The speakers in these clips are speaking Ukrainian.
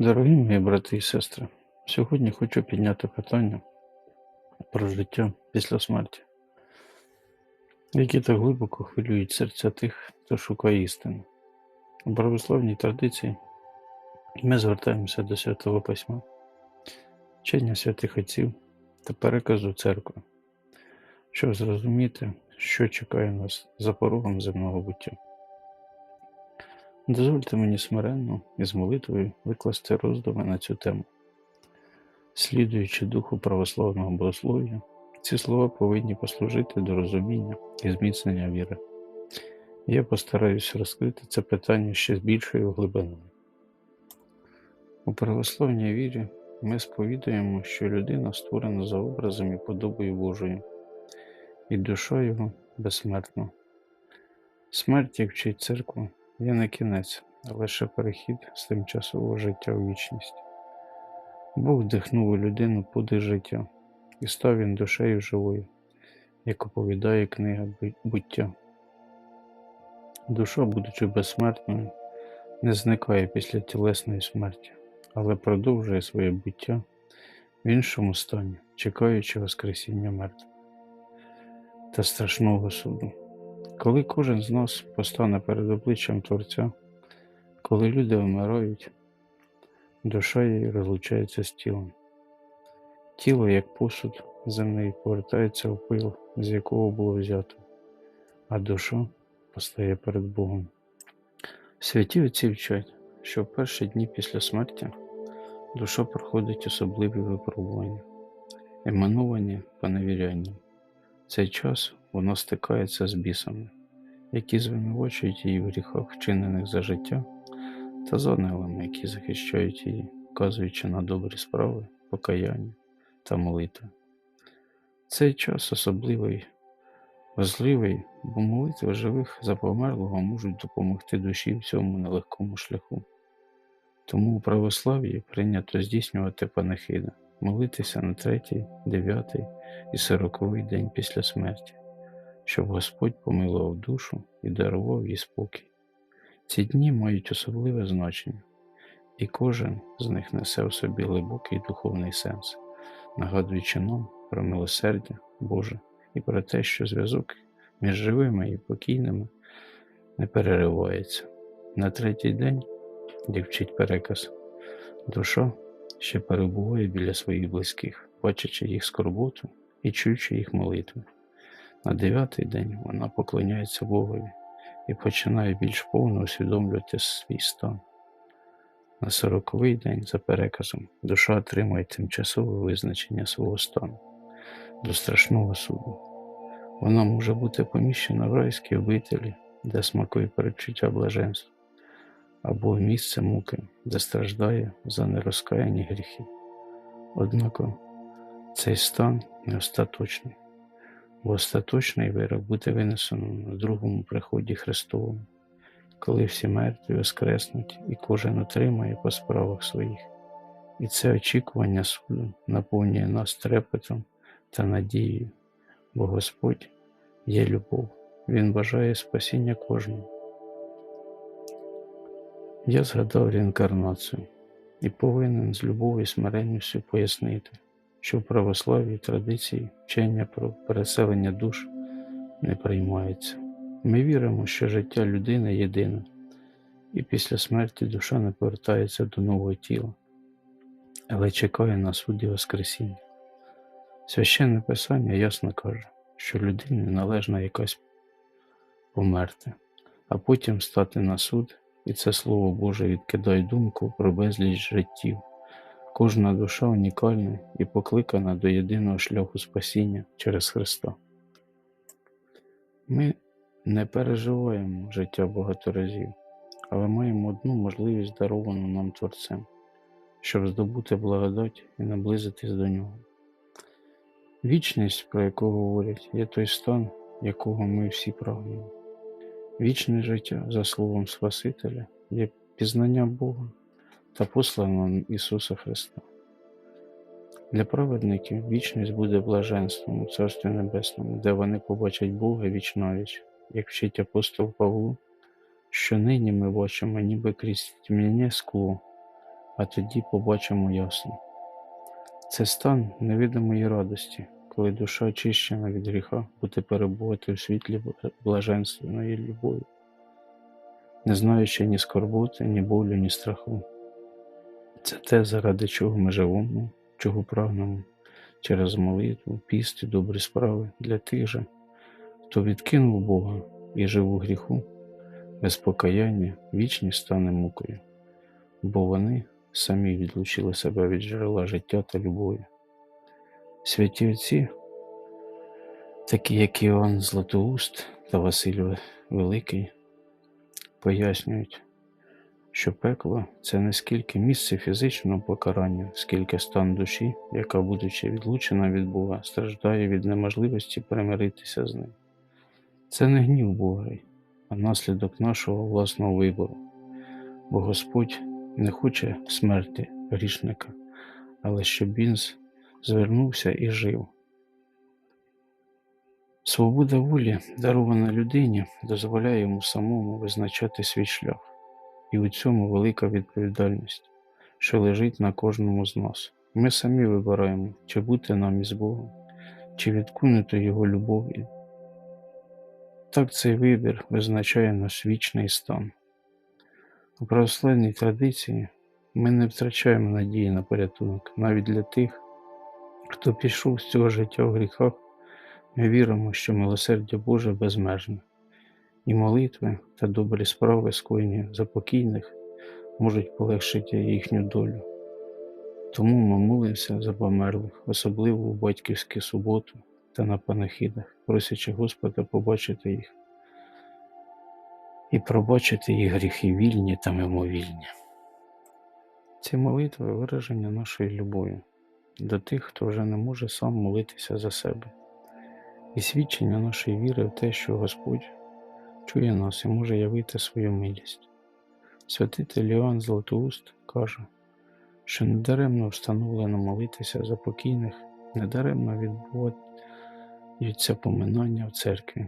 Дорогі мої брати і сестри, сьогодні хочу підняти питання про життя після смерті, які так глибоко хвилюють серця тих, хто шукає істину. У православній традиції ми звертаємося до Святого Письма, вчення святих отців та переказу церкви, щоб зрозуміти, що чекає нас за порогом земного буття. Дозвольте мені смиренно і з молитвою викласти роздуми на цю тему. Слідуючи духу православного богослов'я, ці слова повинні послужити до розуміння і зміцнення віри. Я постараюся розкрити це питання ще з більшою глибиною. У православній вірі ми сповідуємо, що людина створена за образом і подобою Божою, і душа його безсмертна. Смерть, як вчить церква, є не кінець, а лише перехід з тимчасового життя у вічність. Бог вдихнув у людину подих життя, і став він душею живою, як оповідає книга буття. Душа, будучи безсмертною, не зникає після тілесної смерті, але продовжує своє буття в іншому стані, чекаючи Воскресіння мертвих та страшного суду. Коли кожен з нас постане перед обличчям Творця, коли люди вмирають, душа її розлучається з тілом. Тіло, як посуд земний, повертається в пил, з якого було взято, а душа постає перед Богом. Святі отці вчать, що в перші дні після смерті душа проходить особливі випробування, емановані поневірянням. Цей час вона стикається з бісами, які звинувачують її в гріхах, вчинених за життя, та з ангелами, які захищають її, вказуючи на добрі справи, покаяння та молитви. Цей час особливий, важливий, бо молитви живих за померлого можуть допомогти душі в цьому нелегкому шляху. Тому у православ'ї прийнято здійснювати панихиди, молитися на третій, дев'ятий і сороковий день після смерті, щоб Господь помилував душу і дарував їй спокій. Ці дні мають особливе значення, і кожен з них несе в собі глибокий духовний сенс, нагадуючи нам про милосердя Боже і про те, що зв'язок між живими і покійними не переривається. На третій день, як вчить переказ, душа ще перебуває біля своїх близьких, бачачи їх скорботу і чуючи їх молитви. На дев'ятий день вона поклоняється Богові і починає більш повно усвідомлювати свій стан. На сороковий день, за переказом, душа отримує тимчасове визначення свого стану до страшного суду. Вона може бути поміщена в райській обителі, де смакує передчуття блаженства, або в місце муки, де страждає за нерозкаяні гріхи. Однако цей стан не остаточний, бо остаточний вирок буде винесено на другому приході Христовому, коли всі мертві воскреснуть і кожен отримає по справах своїх. І це очікування суду наповнює нас трепетом та надією, бо Господь є любов, Він бажає спасіння кожного. Я згадав реінкарнацію і повинен з любов'ю і смиренністю пояснити, що в православ'ї традиції вчення про переселення душ не приймається. Ми віримо, що життя людини єдине, і після смерті душа не повертається до нового тіла, але чекає на суд і Воскресіння. Священне Писання ясно каже, що людині належна якась померти, а потім стати на суд, і це Слово Боже відкидає думку про безліч життів. Кожна душа унікальна і покликана до єдиного шляху спасіння через Христа. Ми не переживаємо життя багато разів, але маємо одну можливість даровану нам Творцем, щоб здобути благодать і наблизитись до Нього. Вічність, про яку говорять, є той стан, якого ми всі прагнемо. Вічне життя, за словом Спасителя, є пізнання Бога та посланого Ісуса Христа. Для праведників вічність буде блаженством у Царстві Небесному, де вони побачать Бога вічновіч, як вчить апостол Павло, що нині ми бачимо ніби крізь тьмяне скло, а тоді побачимо ясно. Це стан невидимої радості, коли душа очищена від гріха буде перебувати у світлі блаженственної любові, не знаючи ні скорботи, ні болю, ні страху. Це те, заради чого ми живемо, чого прагнемо через молитву, піст і добрі справи для тих же, хто відкинув Бога і жив у гріху, без покаяння вічність стане мукою, бо вони самі відлучили себе від джерела життя та любові. Святі отці, такі як Іоанн Златоуст та Василь Великий, пояснюють, що пекло це не скільки місце фізичного покарання, скільки стан душі, яка, будучи відлучена від Бога, страждає від неможливості примиритися з ним. Це не гнів Божий, а наслідок нашого власного вибору. Бо Господь не хоче смерти грішника, але щоб він звернувся і жив. Свобода волі, дарована людині, дозволяє йому самому визначати свій шлях, і у цьому велика відповідальність, що лежить на кожному з нас. Ми самі вибираємо, чи бути нам із Богом, чи відкинути Його любові. Так цей вибір визначає наш вічний стан. У православній традиції ми не втрачаємо надії на порятунок навіть для тих, хто пішов з цього життя в гріхах. Ми віримо, що милосердя Боже безмежне, і молитви та добрі справи, скоєні за покійних, можуть полегшити їхню долю. Тому ми молимося за померлих, особливо у батьківську суботу та на панахідах, просячи Господа побачити їх і пробачити їх гріхи вільні та мимовільні. Ці молитви вираження нашої любові до тих, хто вже не може сам молитися за себе, і свідчення нашої віри в те, що Господь чує нас і може явити свою милість. Святитель Іоанн Златоуст каже, що недаремно встановлено молитися за покійних, недаремно відбуваються поминання в церкві.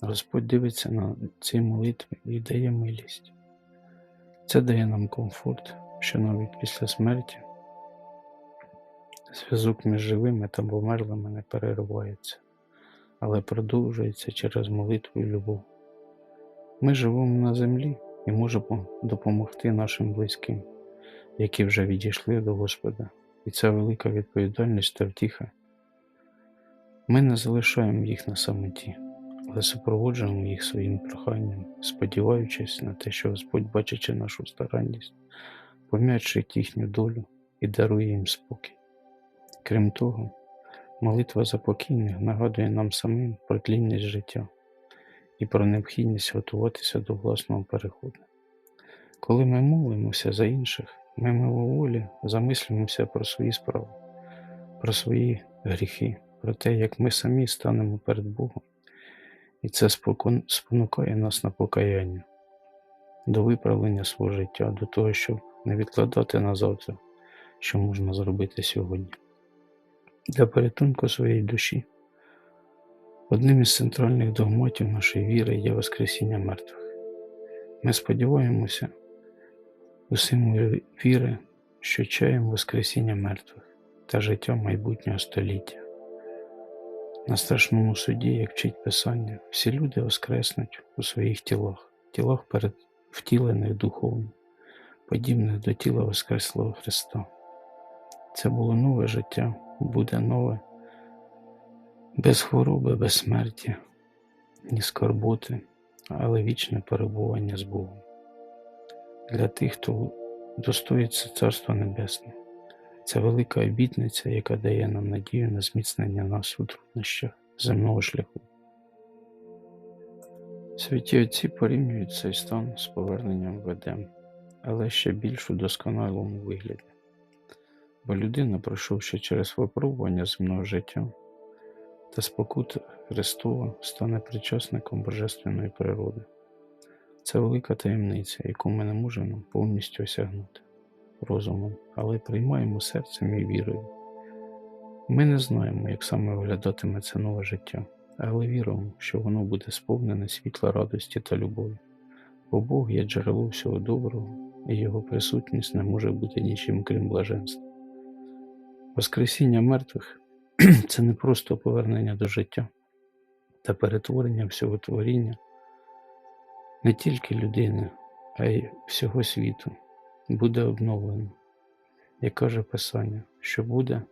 Господь дивиться на ці молитви і дає милість. Це дає нам комфорт, що навіть після смерті зв'язок між живими та померлими не переривається, але продовжується через молитву і любов. Ми живемо на землі і можемо допомогти нашим близьким, які вже відійшли до Господа, і це велика відповідальність та втіха. Ми не залишаємо їх на самоті, але супроводжуємо їх своїм проханням, сподіваючись на те, що Господь, бачачи нашу старанність, пом'ячить їхню долю і дарує їм спокій. Крім того, молитва за покійних нагадує нам самим про тлінність життя і про необхідність готуватися до власного переходу. Коли ми молимося за інших, ми мимоволі замислюємося про свої справи, про свої гріхи, про те, як ми самі станемо перед Богом, і це спонукає нас на покаяння, до виправлення свого життя, до того, щоб не відкладати на завтра, що можна зробити сьогодні. Для порятунку своєї душі одним із центральних догматів нашої віри є Воскресіння мертвих. Ми сподіваємося усім віри, що чаємо Воскресіння мертвих та життя майбутнього століття. На страшному суді, як вчить Писання, всі люди воскреснуть у своїх тілах, тілах перед втілених духовно, подібних до тіла Воскреслого Христа. Це було нове життя, буде нове, без хвороби, без смерті, ні скорботи, але вічне перебування з Богом. Для тих, хто достоїться Царства Небесне. Це велика обітниця, яка дає нам надію на зміцнення нас у труднощах земного шляху. Святі отці порівнюють цей стан з поверненням в Едем, але ще більш у досконалому вигляді. Бо людина, пройшовши через випробування земного життя та спокута Христова, стане причасником божественної природи. Це велика таємниця, яку ми не можемо повністю осягнути розумом, але приймаємо серцем і вірою. Ми не знаємо, як саме виглядатиме це нове життя, але віримо, що воно буде сповнене світла радості та любові, бо Бог є джерело всього доброго, і його присутність не може бути нічим крім блаженства. Воскресіння мертвих це не просто повернення до життя та перетворення всього творіння не тільки людини, а й всього світу. Буде обновлено, як каже Писання, що буде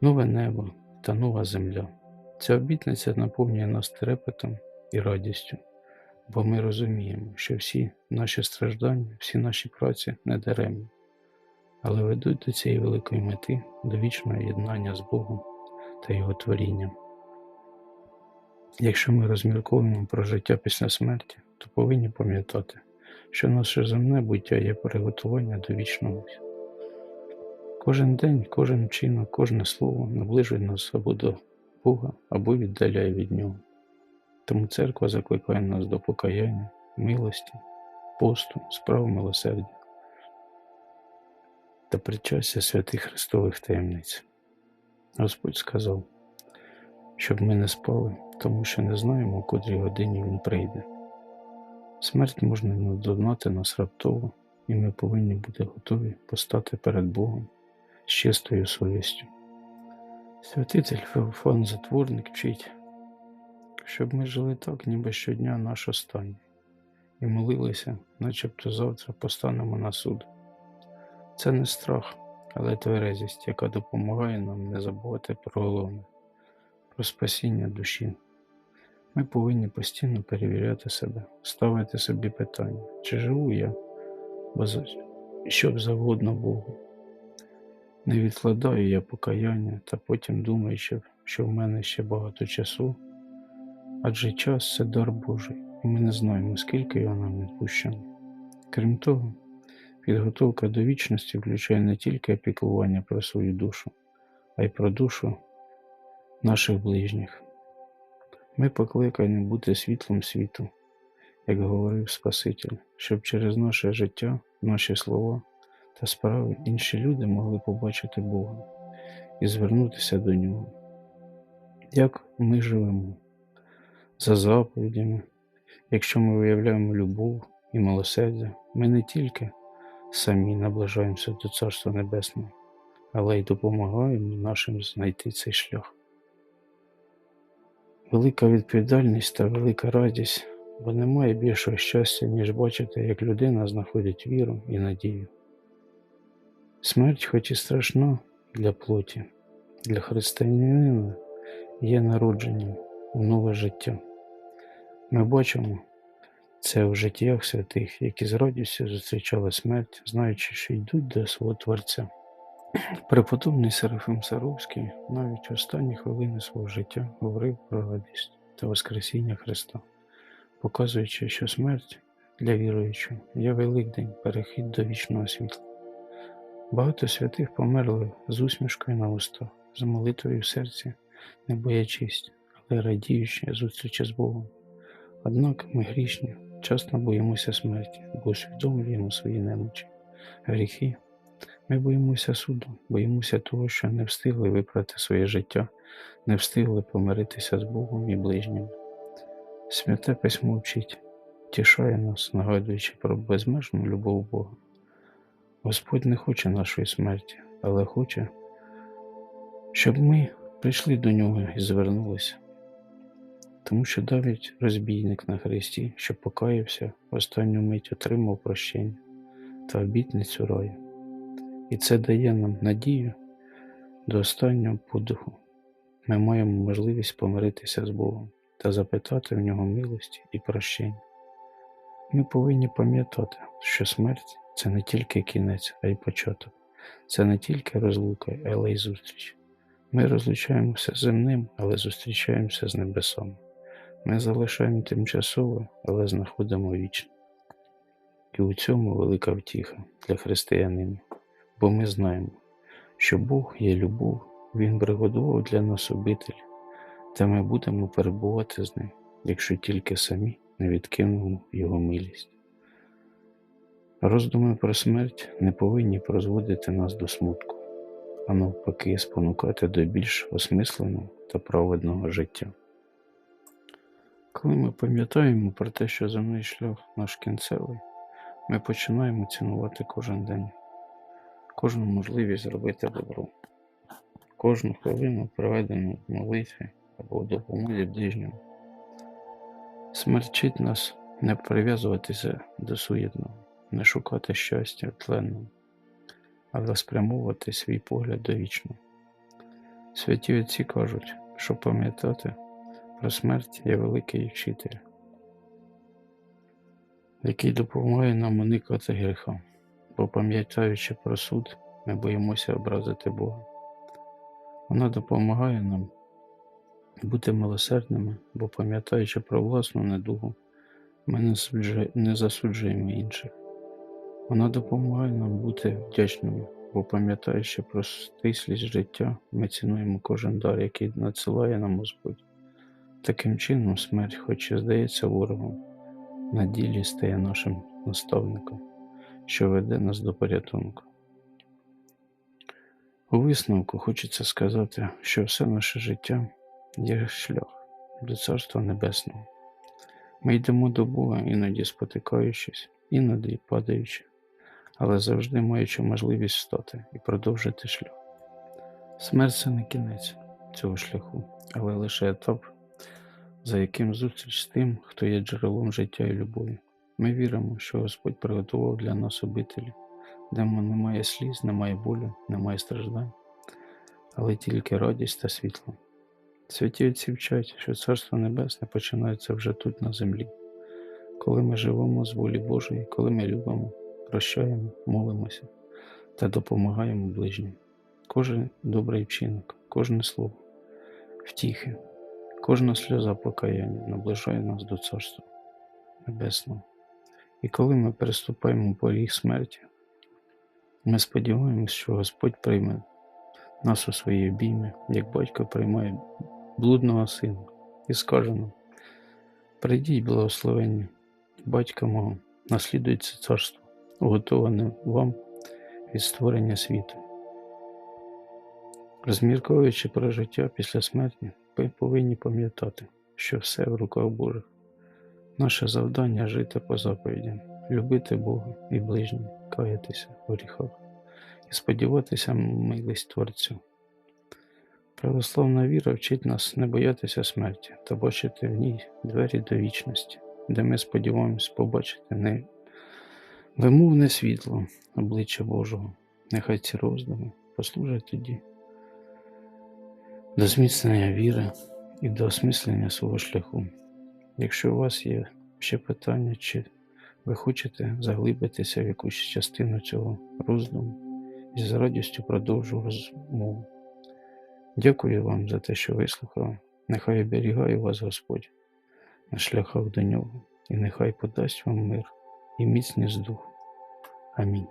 нове небо та нова земля. Ця обітниця наповнює нас трепетом і радістю, бо ми розуміємо, що всі наші страждання, всі наші праці не даремні, але ведуть до цієї великої мети, до вічного єднання з Богом та Його творінням. Якщо ми розмірковуємо про життя після смерті, то повинні пам'ятати, що наше земне буття є приготування до вічного. Кожен день, кожен вчинок, кожне слово наближує нас або до Бога, або віддаляє від Нього. Тому церква закликає нас до покаяння, милості, посту, справ милосердя та причастя святих Христових таємниць. Господь сказав, щоб ми не спали, тому що не знаємо, у котрій годині Він прийде. Смерть можна надогнати нас раптово, і ми повинні бути готові постати перед Богом з чистою совістю. Святитель Феофан Затворник вчить, щоб ми жили так, ніби щодня наш останній, і молилися, начебто завтра постанемо на суд. Це не страх, але тверезість, яка допомагає нам не забувати про головне, про спасіння душі. Ми повинні постійно перевіряти себе, ставити собі питання, чи живу я, щоб завгодно Богу. Не відкладаю я покаяння та потім думаю, що в мене ще багато часу, адже час це дар Божий, і ми не знаємо, скільки його нам відпущено. Крім того, підготовка до вічності включає не тільки опікування про свою душу, а й про душу наших ближніх. Ми покликані бути світлом світу, як говорив Спаситель, щоб через наше життя, наші слова та справи інші люди могли побачити Бога і звернутися до Нього. Як ми живемо за заповідями, якщо ми виявляємо любов і милосердя, ми не тільки самі наближаємося до Царства Небесного, але й допомагаємо нашим знайти цей шлях. Велика відповідальність та велика радість, бо немає більшого щастя, ніж бачити, як людина знаходить віру і надію. Смерть, хоч і страшна для плоті, для християнина є народженням у нове життя. Ми бачимо це в життях святих, які з радістю зустрічали смерть, знаючи, що йдуть до свого Творця. Преподобний Серафим Саровський навіть в останні хвилини свого життя говорив про радість та Воскресіння Христа, показуючи, що смерть для віруючого є Великдень, перехід до вічного світла. Багато святих померли з усмішкою на устах, з молитвою в серці, не боячись, але радіючи зустрічі з Богом. Однак ми грішні, часто боїмося смерті, бо усвідомлюємо свої немочі, гріхи. Ми боїмося суду, боїмося того, що не встигли виправити своє життя, не встигли помиритися з Богом і ближніми. Святе письмо вчить, тішає нас, нагадуючи про безмежну любов Бога. Господь не хоче нашої смерті, але хоче, щоб ми прийшли до нього і звернулися. Тому що навіть розбійник на хресті, що покаявся, в останню мить отримав прощення та обітницю раю. І це дає нам надію до останнього подиху. Ми маємо можливість помиритися з Богом та запитати в нього милості і прощення. Ми повинні пам'ятати, що смерть це не тільки кінець, а й початок. Це не тільки розлука, але й зустріч. Ми розлучаємося з земним, але зустрічаємося з небесами. Ми залишаємо тимчасове, але знаходимо вічне. І у цьому велика втіха для християнина, бо ми знаємо, що Бог є любов, Він приготував для нас обитель, та ми будемо перебувати з ним, якщо тільки самі не відкинемо Його милість. Роздуми про смерть не повинні призводити нас до смутку, а навпаки, спонукати до більш осмисленого та праведного життя. Коли ми пам'ятаємо про те, що земний шлях наш кінцевий, ми починаємо цінувати кожен день, кожну можливість зробити добро, кожну хвилину проведену в молитві або в допомозі ближньому. Смерть вчить нас не прив'язуватися до суєтного, не шукати щастя в тленному, але спрямовувати свій погляд до вічного. Святі отці кажуть, що пам'ятати про смерть є великий вчитель, який допомагає нам уникати гріха, бо пам'ятаючи про суд, ми боїмося образити Бога. Вона допомагає нам бути милосердними, бо пам'ятаючи про власну недугу, ми не засуджуємо інших. Вона допомагає нам бути вдячними, бо пам'ятаючи про стислість життя, ми цінуємо кожен дар, який надсилає нам Господь. Таким чином, смерть, хоч і здається ворогом, на ділі стає нашим наставником, що веде нас до порятунку. У висновку хочеться сказати, що все наше життя є шлях до Царства Небесного. Ми йдемо до Бога, іноді спотикаючись, іноді падаючи, але завжди маючи можливість встати і продовжити шлях. Смерть це не кінець цього шляху, але лише етап, за яким зустріч з тим, хто є джерелом життя і любові. Ми віримо, що Господь приготував для нас обителі, де немає сліз, немає болю, немає страждань, але тільки радість та світло. Святі отці вчать, що Царство Небесне починається вже тут на землі, коли ми живемо з волі Божої, коли ми любимо, прощаємо, молимося та допомагаємо ближнім. Кожен добрий вчинок, кожне слово, втіхи, кожна сльоза покаяння наближає нас до Царства Небесного. І коли ми переступаємо поріг смерті, ми сподіваємось, що Господь прийме нас у свої обійми, як батько приймає блудного сина, і скаже нам: прийдіть, благословенні, батька мого, наслідується царство, уготоване вам від створення світу. Розмірковуючи про життя після смерті, ми повинні пам'ятати, що все в руках Божих. Наше завдання жити по заповідям, любити Бога і ближніх, каятися в гріхах і сподіватися милість Творцю. Православна віра вчить нас не боятися смерті та бачити в ній двері до вічності, де ми сподіваємось побачити не вимовне світло обличчя Божого. Нехай ці роздуми послужать тоді до зміцнення віри і до осмислення свого шляху. Якщо у вас є ще питання, чи ви хочете заглибитися в якусь частину цього роздуму, і з радістю продовжу розмову. Дякую вам за те, що вислухали. Нехай оберігає вас Господь на шляхах до нього, і нехай подасть вам мир і міцність духу. Амінь.